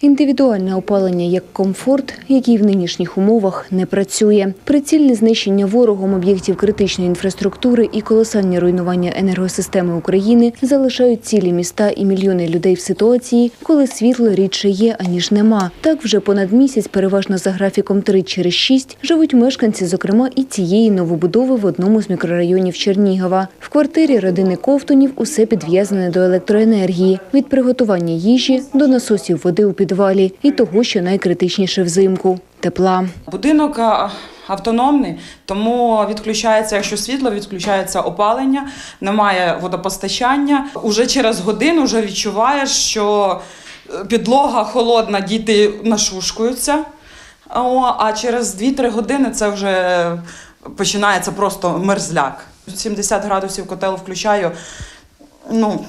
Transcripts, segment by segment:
Індивідуальне опалення як комфорт, який в нинішніх умовах не працює. Прицільне знищення ворогом об'єктів критичної інфраструктури і колосальні руйнування енергосистеми України залишають цілі міста і мільйони людей в ситуації, коли світло рідше є, аніж нема. Так вже понад місяць, переважно за графіком 3 через 6, живуть мешканці, зокрема і цієї новобудови в одному з мікрорайонів Чернігова. В квартирі родини Ковтунів усе підв'язане до електроенергії від приготування їжі до насосів води у підвалі і того, що найкритичніше взимку тепла. Будинок автономний, тому відключається, якщо світло, відключається опалення, немає водопостачання. Уже через годину вже відчуваєш, що е, підлога холодна, діти нашушкуються. А через 2-3 години це вже починається просто мерзляк. 70 градусів котел включаю. Ну,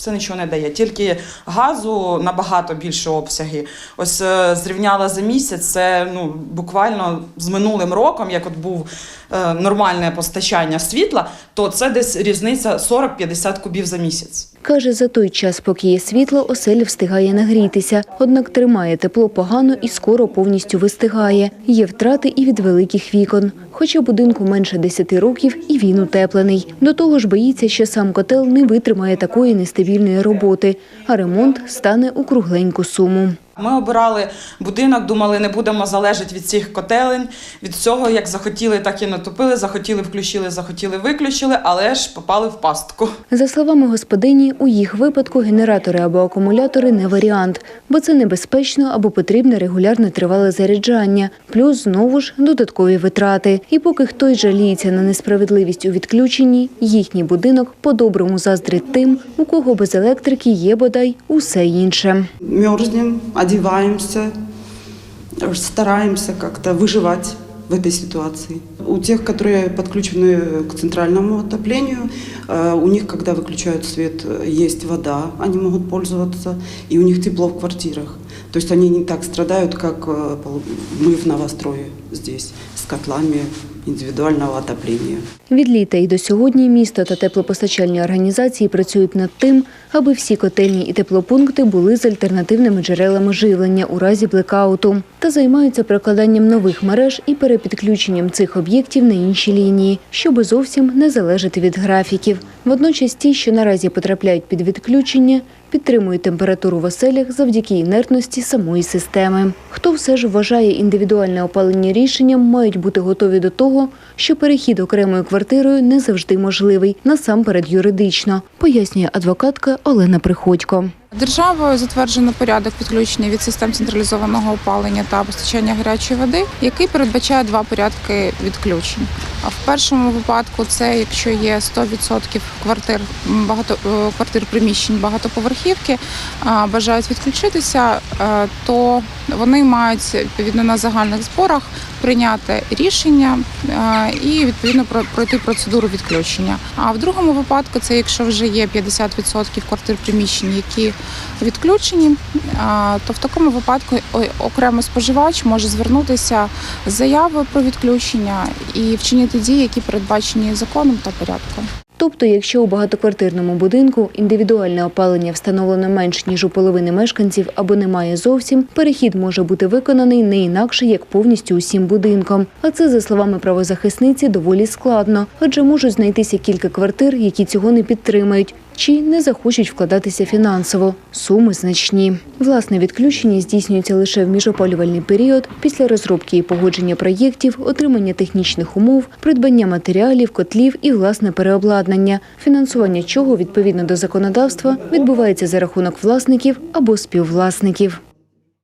це нічого не дає. Тільки газу набагато більше обсяги. Ось е, зрівняла за місяць. Це ну буквально з минулим роком, як от був е, нормальне постачання світла, то це десь різниця 40-50 кубів за місяць. Каже, за той час, поки є світло, оселя встигає нагрітися. Однак тримає тепло погано і скоро повністю вистигає. Є втрати і від великих вікон. Хоча будинку менше 10 років і він утеплений. До того ж боїться, що сам котел не витримає такої нестабільної роботи, а ремонт стане у кругленьку суму. Ми обирали будинок, думали, не будемо залежати від цих котелень, від цього, як захотіли, так і натопили, захотіли, включили, захотіли, виключили, але ж попали в пастку. За словами господині, у їх випадку генератори або акумулятори не варіант, бо це небезпечно або потрібне регулярне тривале заряджання, плюс знову ж додаткові витрати. І поки хтось жаліється на несправедливість у відключенні, їхній будинок по-доброму заздрить тим, у кого без електрики є бодай усе інше. мерзнем, одеваемся, стараемся как-то выживать в этой ситуации. У тех, которые подключены к центральному отоплению, э, у них, когда выключают свет, э, есть вода, они могут пользоваться, и у них тепло в квартирах. То есть они не так страдают, как э, пол- мы в новострое здесь, с котлами индивидуального отопления. Від літа і до сьогодні місто та теплопостачальні організації працюють над тим, аби всі котельні і теплопункти були з альтернативними джерелами живлення у разі блекауту та займаються прокладанням нових мереж і перепідключенням цих об'єктів на інші лінії, щоб зовсім не залежати від графіків. Водночас ті, що наразі потрапляють під відключення, підтримують температуру в оселях завдяки інертності самої системи. Хто все ж вважає індивідуальне опалення рішенням, мають бути готові до того, що перехід окремою квартирою не завжди можливий, насамперед юридично, пояснює адвокатка Олена Приходько. Державою затверджено порядок відключення від систем централізованого опалення та постачання гарячої води, який передбачає два порядки відключень. А в першому випадку це якщо є 100% квартир багато е, квартир приміщень багатоповерхівки бажають відключитися, е, то вони мають відповідно на загальних зборах прийняти рішення е, і відповідно про- пройти процедуру відключення. А в другому випадку це якщо вже є 50% квартир приміщень, які відключені, то в такому випадку окремо споживач може звернутися з заявою про відключення і вчинити дії, які передбачені законом та порядком. Тобто, якщо у багатоквартирному будинку індивідуальне опалення встановлено менш ніж у половини мешканців або немає зовсім, перехід може бути виконаний не інакше як повністю усім будинком. А це, за словами правозахисниці, доволі складно, адже можуть знайтися кілька квартир, які цього не підтримають. Чи не захочуть вкладатися фінансово суми значні. Власне відключення здійснюється лише в міжопалювальний період після розробки і погодження проєктів, отримання технічних умов, придбання матеріалів, котлів і власне переобладнання, фінансування чого відповідно до законодавства відбувається за рахунок власників або співвласників.